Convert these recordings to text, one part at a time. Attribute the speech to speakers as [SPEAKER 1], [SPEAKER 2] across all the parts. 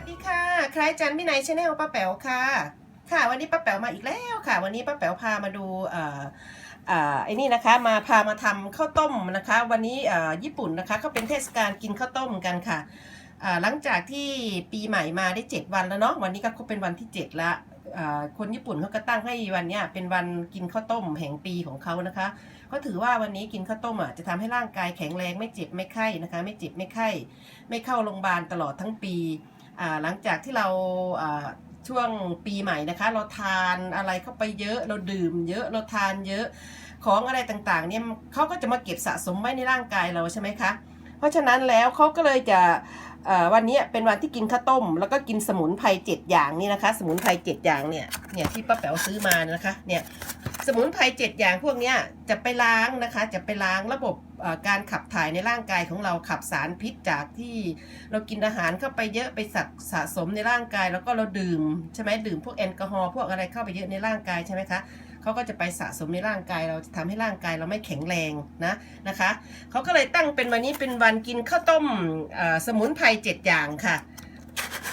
[SPEAKER 1] วัสดีค่ะคลายจันพี่นายชาแนลป้าแป๋วค่ะ ค่ะ วันนี้ป้าแป๋วมาอีกแล้วค่ะ วันนี้ป้าแป๋วพามาดูเอ่อเอ่อไอ้นี่นะคะ มาพามาทำข้าวต้มนะคะ วันนี้เอ่อญี่ปุ่นนะคะเขาเป็นเทศกาลกินข้าวต้มกันค่ะอ่าหลังจากที่ปีใหม่มาได้ 7 วันแล้วเนาะ วันนี้ก็ครบเป็นวันที่ 7 ละอ่าคนญี่ปุ่นเขาก็ตั้งให้วันเนี้ยเป็นวันกินข้าวต้มแห่งปีของเขานะคะเขาถือว่าวันนี้กินข้าวต้มอะจะทำให้ร่างกายแข็งแรงไม่เจ็บไม่ไข้นะคะ ไม่เจ็บไม่ไข้ ไม่เข้าโรงพยาบาลตลอดทั้งปี หลังจากที่เราช่วงปีใหม่นะคะ เราทานอะไรเข้าไปเยอะเราดื่มเยอะเราทานเยอะของอะไรต่างๆเนี่ยเขาก็จะมาเก็บสะสมไว้ในร่างกายเราใช่ไหมคะเพราะฉะนั้นแล้วเขาก็เลยจะวันนี้เป็นวันที่กินข้าวต้ม แล้วก็กินสมุนไพรเจ็ดอย่างนี่นะคะ สมุนไพรเจ็ดอย่างเนี่ยเนี่ยที่ป้าแป๋วซื้อมานะคะเนี่ยสมุนไพรเจ็ดอย่างพวกเนี้ยจะไปล้างนะคะ จะไปล้างระบบ การขับถ่ายในร่างกายของเราขับสารพิษจากที่เรากินอาหารเข้าไปเยอะไปสะสะสมในร่างกาย แล้วก็เราดื่มใช่ไหมดื่มพวกแอลกอฮอล์พวกอะไรเข้าไปเยอะในร่างกายใช่ไหมคะเขาก็จะไปสะสมในร่างกายเราจะทำให้ร่างกายเราไม่แข็งแรงนะนะคะเขาก็เลยตั้งเป็นวันนี้เป็นวันกินข้าวต้มเอ่อสมุนไพรเจ็ดอย่างค่ะ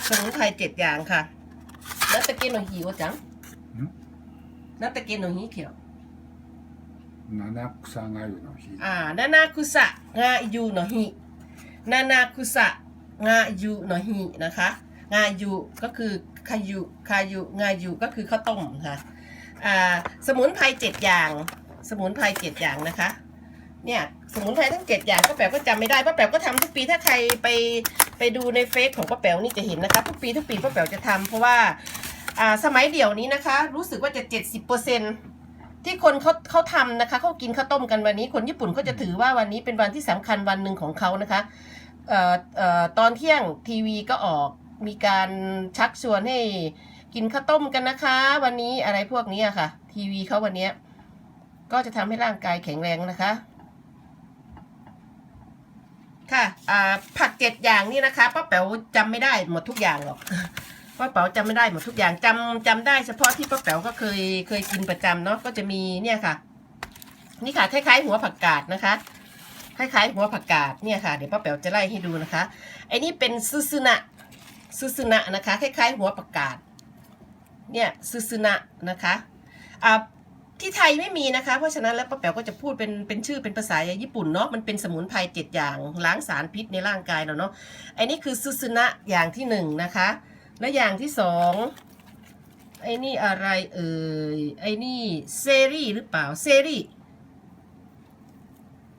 [SPEAKER 1] สมุนไพรเจ็ดอย่างค่ะนัตตะเกนโนฮิโอจัง
[SPEAKER 2] ん
[SPEAKER 1] นัตตะเกนโนฮิเขียว
[SPEAKER 2] นานาคุสะงา
[SPEAKER 1] อยู่หนอฮิอ่านานาคุสะงาอยู่หนอฮินานาคุสะงาอยู่หนอฮินะคะงาอยู่ก็คือคายุคายุงาอยู่ก็คือข้าวต้มค่ะอ่าสมุนไพรเจ็ดอย่าง สมุนไพรเจ็ดอย่างนะคะเนี่ยสมุนไพรทั้งเจ็ดอย่างก็แป๋วก็จำไม่ได้ป้าแป๋วก็ทำทุกปีถ้าใครไปไปดูในเฟซของป้าแป๋วนี่จะเห็นนะคะทุกปีทุกปีป้าแป๋วจะทำ เพราะว่าอ่าสมัยเดี๋ยวนี้นะคะ รู้สึกว่าจะเจ็ดสิบเปอร์เซ็นต์ ที่คนเขาเขาทำนะคะเขากินข้าวต้มกันวันนี้คนญี่ปุ่นเขาจะถือว่าวันนี้เป็นวันที่สำคัญวันหนึ่งของเขานะคะเอ่อเอ่อตอนเที่ยงทีวีก็ออกมีการชักชวนให้กินข้าวต้มกันนะคะ วันนี้อะไรพวกนี้อะค่ะ ทีวีเขาวันนี้ก็จะทำให้ร่างกายแข็งแรงนะคะค่ะผักเจ็ดอย่างนี่นะคะป้าแป๋วจำไม่ได้หมดทุกอย่างหรอก ป้าแป๋วจำไม่ได้หมดทุกอย่างจำจำได้เฉพาะที่ป้าแป๋วก็เคยเคยกินประจำเนาะก็จะมีเนี่ยค่ะ นี่ค่ะคล้ายๆหัวผักกาดนะคะคล้ายๆหัวผักกาดเนี่ยค่ะเดี๋ยวป้าแป๋วจะไล่ให้ดูนะคะไอ้นี่เป็นซูซูนะซูซูนะนะคะคล้ายๆหัวผักกาดเนี่ยซูซูนะนะคะอ่าที่ไทยไม่มีนะคะ เพราะฉะนั้นแล้วป้าแป๋วก็จะพูดเป็นเป็นชื่อเป็นภาษาญี่ปุ่นเนาะมันเป็นสมุนไพรเจ็ดอย่างล้างสารพิษในร่างกายเราเนาะไอ้นี่คือซูซูนะอย่างที่หนึ่งนะคะ และอย่างที่สองไอ้นี่อะไรเอ่ยไอ้นี่เซรีหรือเปล่าเซรี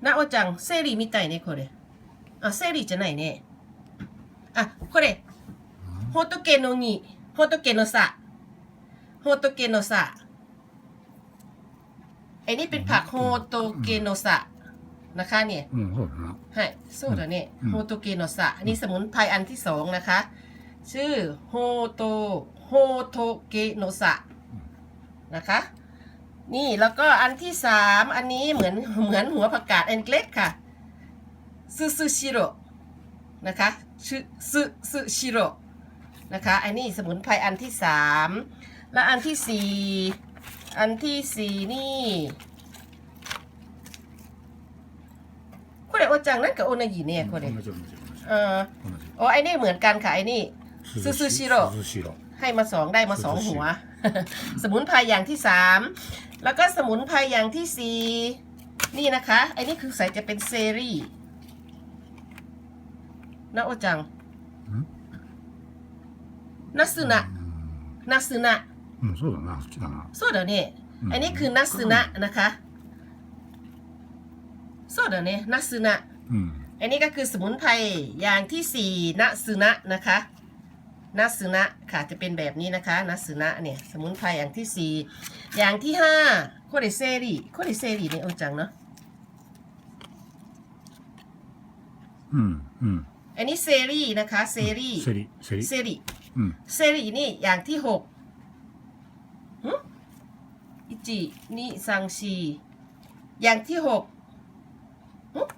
[SPEAKER 1] なおちゃんセリみたいねこれあセリじゃないねあこれ仏の実仏のさ仏のさไอ้นี่เป็นผักโฮโตเกโนสะนะคะเนี่ย
[SPEAKER 2] うんそうだな
[SPEAKER 1] ใช่そうだね
[SPEAKER 2] うん
[SPEAKER 1] โฮโตเกโนสะอันนี้สมุนไพรอันที่สองนะคะ ชื่อโฮโตโฮโตเกโนสะนะคะ นี่แล้วก็อันที่สามอันนี้เหมือนเหมือนหัวผักกาดอันเล็กค่ะซึซึชิโร่นะคะชื่อซึซึชิโร่นะคะ อันนี้สมุนไพรอันที่สามและอันที่สี่อันที่สี่นี่これおっちゃんなんか同じねこれ
[SPEAKER 2] 同じ同じ同じ
[SPEAKER 1] เออ
[SPEAKER 2] 同じ
[SPEAKER 1] โอ้ไอ้นี่เหมือนกันค่ะไอ้นี่ ซูซูชิโร่
[SPEAKER 2] ซูซูชิโร่
[SPEAKER 1] ให้มาสองได้มาสอง
[SPEAKER 2] ซูซูชิ
[SPEAKER 1] หัว สมุนไพรอย่างที่สามแล้วก็สมุนไพรอย่างที่สี่นี่นะคะไอ้นี่คือใส่จะเป็นเซรีนะโอจังนัสนะนัสนะ
[SPEAKER 2] うんそうだなそっちだな
[SPEAKER 1] โซเดเนี่ย
[SPEAKER 2] อืม
[SPEAKER 1] อันนี้คือนัสนะนะคะโซเดเนี่ยนัสนะ
[SPEAKER 2] うん
[SPEAKER 1] อันนี้ก็คือสมุนไพรอย่างที่สี่นะซึนะนะคะ นัสึนะค่ะจะเป็นแบบนี้นะคะนัสึนะเนี่ยสมุนไพรอย่างที่สี่อย่างที่ห้าโคดิเซรีโคดิเซรีเนี่ยโอจังเนาะ
[SPEAKER 2] อืมอืม
[SPEAKER 1] อันนี้เซรีนะคะเซรี
[SPEAKER 2] เซรี
[SPEAKER 1] เซรี
[SPEAKER 2] เซรี
[SPEAKER 1] เซรีนี่อย่างที่หกอิจินิซังชีอย่างที่หก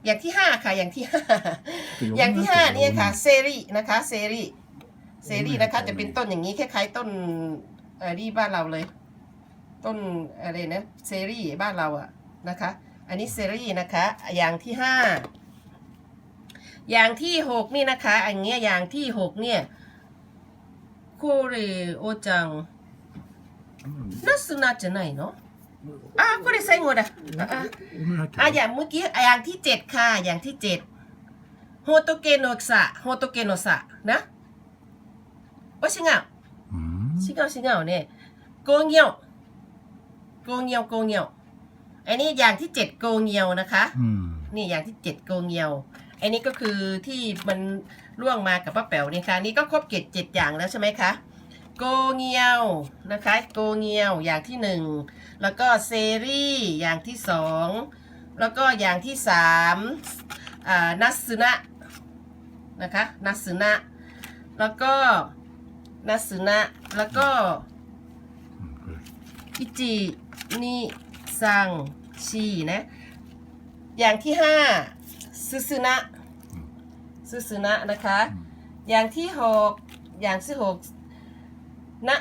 [SPEAKER 1] อย่างที่ห้าค่ะอย่างที่ห้าอย่างที่ห้านี่ค่ะเซรีนะคะเซรี เซรีนะคะ จะเป็นต้นอย่างนี้คล้ายๆต้นรีบ้านเราเลย ต้นอะไรนะเซรีบ้านเราอะนะคะ อันนี้เซรีนะคะอย่างที่ห้าอย่างที่หกนี่นะคะ อันเนี้ยอย่างที่หกเนี่ยคูเรโอจั
[SPEAKER 2] งนั
[SPEAKER 1] สนาจะไหนเนาะอ่าก็ได้
[SPEAKER 2] ใส่หมด
[SPEAKER 1] อะอ่าอย่างเมื่อกี้อย่างที่เจ็ดค่ะอย่างที่เจ็ดโฮโตเกโนสะโฮโตเกโนสะนะ โอ้ชิงเอาชิงเอาชิงเอาเนี่ยโกงเงียวโกงเงียวโกงเงียวอันนี้อย่างที่เจ็ดโกงเงียวนะคะนี่อย่างที่เจ็ดโกงเงียวอันนี้ก็คือที่มันล่วงมากับป้าแป๋วนี่ค่ะนี่ก็ครบเกตเจ็ดอย่างแล้วใช่ไหมคะโกงเงียวนะคะโกงเงียวอย่างที่หนึ่งแล้วก็เซรี่อย่างที่สองแล้วก็อย่างที่สามนัสซึนะนะคะนัสซึนะแล้วก็ นัสซึนะแล้วก็
[SPEAKER 2] うんこれ
[SPEAKER 1] อิจินิซังชีนะอย่างที่ห้าซึซึนะซึซึนะนะคะ อย่างที่หกอย่างที่หกนะ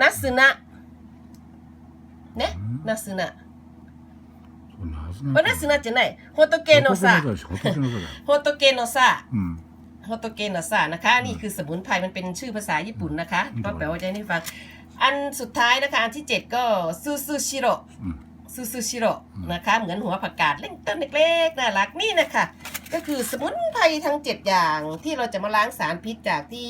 [SPEAKER 1] นัสนะね
[SPEAKER 2] うん
[SPEAKER 1] ナスナ
[SPEAKER 2] そんなはずない
[SPEAKER 1] おナスナじゃない仏のさ
[SPEAKER 2] 仏の座だし仏の座だよ
[SPEAKER 1] 仏のさ
[SPEAKER 2] ฮ
[SPEAKER 1] อตโตเกนอสานะคะ นี่คือสมุนไพรมันเป็นชื่อภาษาญี่ปุ่นนะคะ ก็แปลว่าใจนี่ฟัง อันสุดท้ายนะคะ อันที่ 7 ก็ซูซูชิโร่ซูซูชิโร่นะคะ เหมือนหัวผักกาดเล็กต้นเล็กๆน่ารักนี่นะคะ ก็คือสมุนไพรทั้ง 7 อย่างที่เราจะมาล้างสารพิษจากที่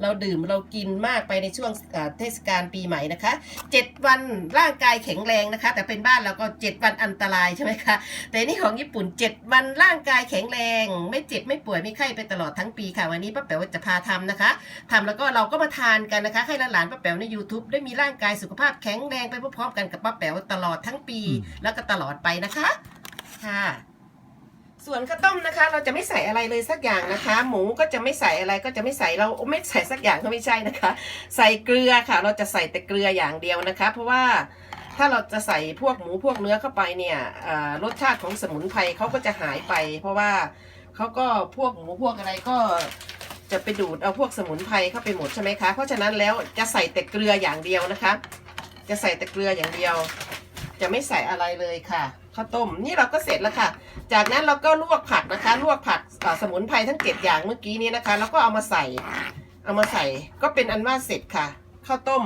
[SPEAKER 1] เราดื่มเรากินมากไปในช่วงเอ่อเทศกาลปีใหม่นะคะ 7 วันร่างกายแข็งแรงนะคะ แต่เป็นบ้านเราก็ 7 วันอันตรายใช่ไหมคะแต่นี่ของญี่ปุ่น 7 วันร่างกายแข็งแรง ไม่เจ็บไม่ป่วยไม่ไข้ไปตลอดทั้งปีค่ะ วันนี้ป้าแป๋วจะพาทำนะคะทำแล้วก็เราก็มาทานกันนะคะ ให้หลานๆป้าแป๋วใน YouTube ได้มีร่างกายสุขภาพแข็งแรงไปพร้อมๆกันกับป้าแป๋วตลอดทั้งปี แล้วก็ตลอดไปนะคะค่ะ ส่วนข้าวต้มนะคะ เราจะไม่ใส่อะไรเลยสักอย่างนะคะ หมูก็จะไม่ใส่อะไรก็จะไม่ใส่เราไม่ใส่สักอย่างก็ไม่ใช่นะคะ ใส่เกลือค่ะ เราจะใส่แต่เกลืออย่างเดียวนะคะ เพราะว่าถ้าเราจะใส่พวกหมูพวกเนื้อเข้าไปเนี่ยรสชาติของสมุนไพรเขาก็จะหายไป เพราะว่าเขาก็พวกหมูพวกอะไรก็จะไปดูดเอาพวกสมุนไพรเข้าไปหมดใช่ไหมคะ เพราะฉะนั้นแล้วจะใส่แต่เกลืออย่างเดียวนะคะ จะใส่แต่เกลืออย่างเดียว จะไม่ใส่อะไรเลยค่ะข้าวต้มนี่เราก็เสร็จแล้วค่ะ จากนั้นเราก็ลวกผักนะคะ ลวกผักอ่าสมุนไพรทั้งเจ็ดอย่างเมื่อกี้นี้นะคะ แล้วก็เอามาใส่เอามาใส่ก็เป็นอันว่าเสร็จค่ะข้าวต้ม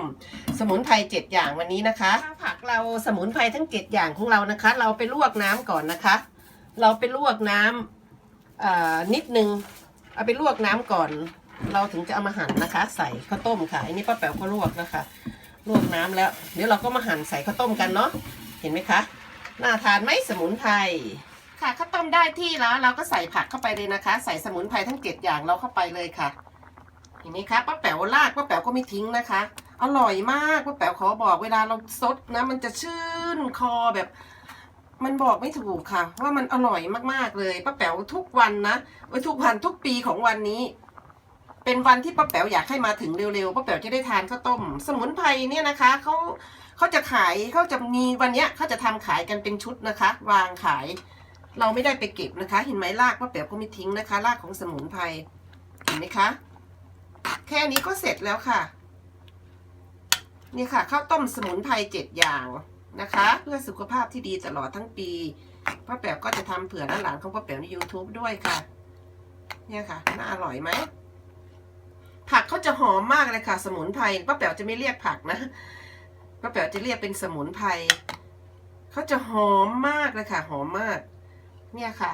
[SPEAKER 1] สมุนไพรเจ็ดอย่างวันนี้นะคะผักเราสมุนไพรทั้งเจ็ดอย่างของเรานะคะ เราไปลวกน้ำก่อนนะคะ เราไปลวกน้ำเอ่อนิดนึงเอาไปลวกน้ำก่อน เราถึงจะเอามาหั่นนะคะ ใส่ข้าวต้มค่ะอันนี้ป้าแป๋วเขาลวกนะคะลวกน้ำแล้ว เดี๋ยวเราก็มาหั่นใส่ข้าวต้มกันเนาะ เห็นไหมคะน่าทานไหมสมุนไพรค่ะข้าวต้มได้ที่แล้วเราก็ใส่ผักเข้าไปเลยนะคะ ใส่สมุนไพรทั้งเจ็ดอย่างเราเข้าไปเลยค่ะเห็นไหมคะป้าแป๋วลากป้าแป๋วก็ไม่ทิ้งนะคะ อร่อยมากป้าแป๋วขอบอกเวลาเราซดนะ มันจะชื่นคอแบบ มันบอกไม่ถูกค่ะ ว่ามันอร่อยมากๆเลยป้าแป๋วทุกวันนะไว้ทุกวันทุกปีของวันนี้ เป็นวันที่ป้าแป๋วอยากให้มาถึงเร็วๆป้าแป๋วจะได้ทานข้าวต้ม สมุนไพรเนี่ยนะคะเขา เขาจะขายเขาจะมีวันเนี้ยเขาจะทำขายกันเป็นชุดนะคะ วางขาย เราไม่ได้ไปเก็บนะคะ เห็นไหมรากป้าแป๋วก็ไม่ทิ้งนะคะรากของสมุนไพรเห็นไหมคะ แค่นี้ก็เสร็จแล้วค่ะ นี่ค่ะข้าวต้มสมุนไพรเจ็ดอย่างนะคะ เพื่อสุขภาพที่ดีตลอดทั้งปีป้าแป๋วก็จะทำเผื่อหลานของป้าแป๋วใน YouTube ด้วยค่ะ เนี่ยค่ะ น่าอร่อยไหมผักเขาจะหอมมากเลยค่ะ สมุนไพรป้าแป๋วจะไม่เรียกผักนะ ป้าแป๋วจะเรียกเป็นสมุนไพรเขาจะหอมมากเลยค่ะ หอมมาก เนี่ยค่ะ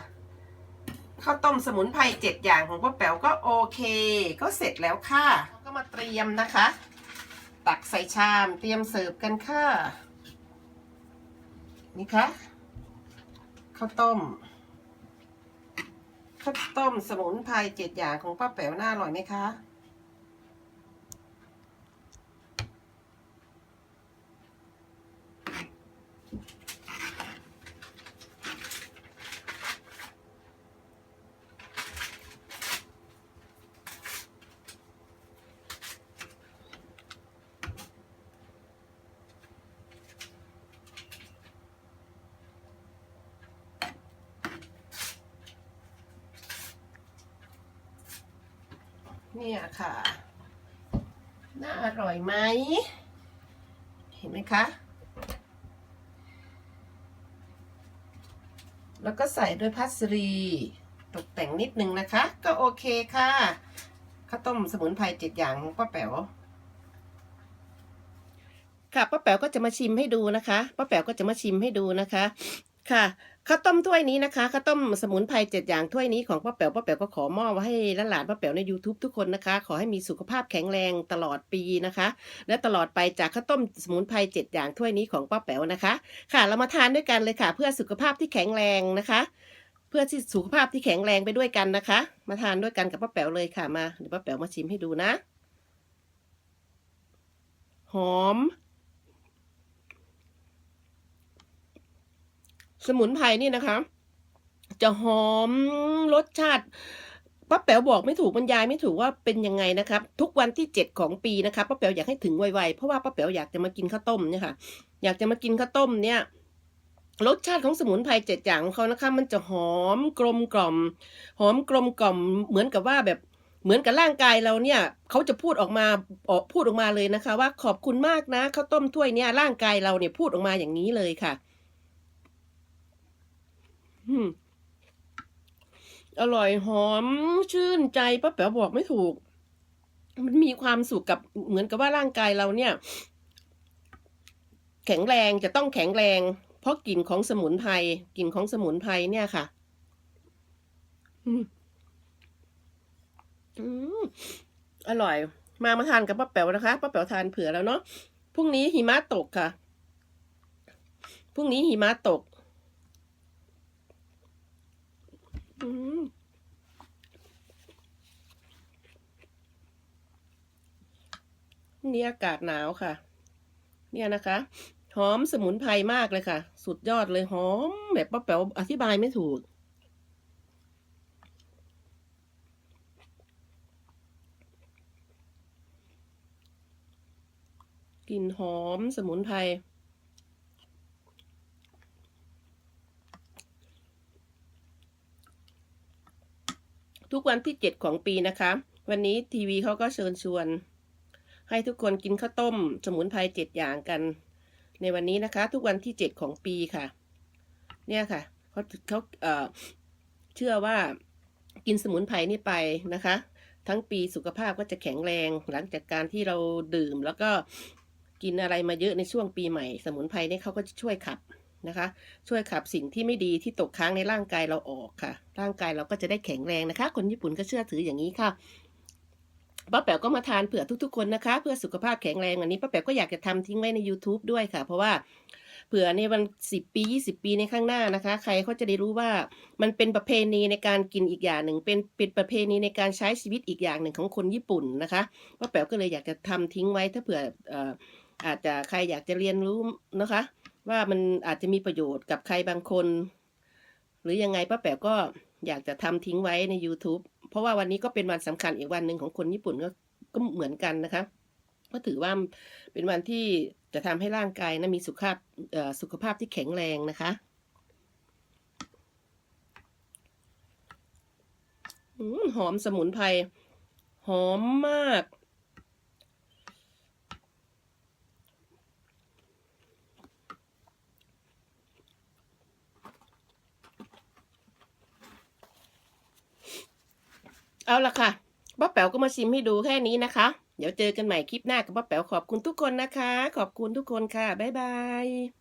[SPEAKER 1] ข้าวต้มสมุนไพรเจ็ดอย่างของป้าแป๋วก็โอเค ก็เสร็จแล้วค่ะก็มาเตรียมนะคะ ตักใส่ชามเตรียมเสิร์ฟกันค่ะ นี่ค่ะข้าวต้มข้าวต้มสมุนไพรเจ็ดอย่างของป้าแป๋วน่าอร่อยไหมคะ เนี่ยค่ะ น่าอร่อยไหม เห็นไหมคะ แล้วก็ใส่ด้วยพัสรีตกแต่งนิดนึงนะคะ ก็โอเคค่ะข้าวต้มสมุนไพรเจ็ดอย่างของป้าแป๋วค่ะป้าแป๋วก็จะมาชิมให้ดูนะคะป้าแป๋วก็จะมาชิมให้ดูนะคะ ค่ะ ข้าวต้มถ้วยนี้นะคะข้าวต้มสมุนไพรเจ็ดอย่างถ้วยนี้ของป้าแป๋วป้าแป๋วก็ขอมอบไว้ให้หลานป้าแป๋วใน YouTube ทุกคนนะคะ ขอให้มีสุขภาพแข็งแรงตลอดปีนะคะ และตลอดไปจากข้าวต้มสมุนไพรเจ็ดอย่างถ้วยนี้ของป้าแป๋วนะคะ ค่ะเรามาทานด้วยกันเลยค่ะ เพื่อสุขภาพที่แข็งแรงนะคะ เพื่อที่สุขภาพที่แข็งแรงไปด้วยกันนะคะ มาทานด้วยกันกับป้าแป๋วเลยค่ะมาเดี๋ยวป้าแป๋วมาชิมให้ดูนะ หอม สมุนไพรนี่นะคะ จะหอมรสชาติป้าแป๋วบอกไม่ถูกบรรยายไม่ถูกว่าเป็นยังไงนะครับ ทุกวันที่เจ็ดของปีนะคะป้าแป๋วอยากให้ถึงไวๆเพราะว่าป้าแป๋วอยากจะมากินข้าวต้มเนี่ยค่ะ อยากจะมากินข้าวต้มเนี่ยรสชาติของสมุนไพรเจ็ดอย่างของเขานะคะ มันจะหอมกลมกล่อม หอมกลมกล่อม เหมือนกับว่าแบบเหมือนกับร่างกายเราเนี่ยเขาจะพูดออกมาออกพูดออกมาเลยนะคะ ว่าขอบคุณมากนะข้าวต้มถ้วยเนี่ยร่างกายเราเนี่ยพูดออกมาอย่างนี้เลยค่ะ อร่อยหอมชื่นใจป้าแป๋วบอกไม่ถูก มันมีความสุขกับเหมือนกับว่าร่างกายเราเนี่ย แข็งแรงจะต้องแข็งแรง เพราะกลิ่นของสมุนไพรกลิ่นของสมุนไพรเนี่ยค่ะอืมอืมอร่อย มามาทานกับป้าแป๋วนะคะป้าแป๋วทานเผื่อแล้วเนาะพรุ่งนี้หิมะตกค่ะพรุ่งนี้หิมะตก อืมพรุ่ง นี้อากาศหนาวค่ะ เนี่ยนะคะ หอมสมุนไพรมากเลยค่ะ สุดยอดเลยหอมแบบป้าแป๋วอธิบายไม่ถูกกลิ่นหอมสมุนไพร ทุกวันที่เจ็ดของปีนะคะ วันนี้ทีวีเขาก็เชิญชวน ให้ทุกคนกินข้าวต้ม สมุนไพรเจ็ดอย่างกัน ในวันนี้นะคะ ทุกวันที่เจ็ดของปีค่ะ เนี่ยค่ะเขาเขาเออเชื่อว่ากินสมุนไพรนี่ไปนะคะ ทั้งปีสุขภาพก็จะแข็งแรงหลังจากการที่เราดื่มแล้วก็กินอะไรมาเยอะในช่วงปีใหม่ สมุนไพรนี่เขาก็จะช่วยขับ นะคะ ช่วยขับสิ่งที่ไม่ดีที่ตกค้างในร่างกายเราออกค่ะ ร่างกายเราก็จะได้แข็งแรงนะคะ คนญี่ปุ่นก็เชื่อถืออย่างนี้ค่ะป้าแป๋วก็มาทานเผื่อทุกๆคนนะคะ เพื่อสุขภาพแข็งแรงวันนี้ป้าแป๋วก็อยากจะทำทิ้งไว้ใน YouTube ด้วยค่ะ เพราะว่าเผื่อในวันสิบปียี่สิบปีในข้างหน้านะคะ ใครเขาจะได้รู้ว่ามันเป็นประเพณีในการกินอีกอย่างหนึ่ง เป็นเป็นประเพณีในการใช้ชีวิตอีกอย่างหนึ่งของคนญี่ปุ่นนะคะป้าแป๋วก็เลยอยากจะทำทิ้งไว้ถ้าเผื่ออาจจะใครอยากจะเรียนรู้นะคะ ว่ามันอาจจะมีประโยชน์กับใครบางคน หรือยังไงป้าแป๋วก็อยากจะทำทิ้งไว้ใน YouTube เพราะว่าวันนี้ก็เป็นวันสำคัญอีกวันหนึ่งของคนญี่ปุ่นก็ก็เหมือนกันนะคะ ก็ถือว่าเป็นวันที่จะทำให้ร่างกายนะมีสุขภาพสุขภาพที่แข็งแรงนะคะหอมสมุนไพรหอมมาก เอาละค่ะป้าแป๋วก็มาชิมให้ดูแค่นี้นะคะ เดี๋ยวเจอกันใหม่คลิปหน้ากับป้าแป๋วขอบคุณทุกคนนะคะ ขอบคุณทุกคนค่ะ บ๊ายบาย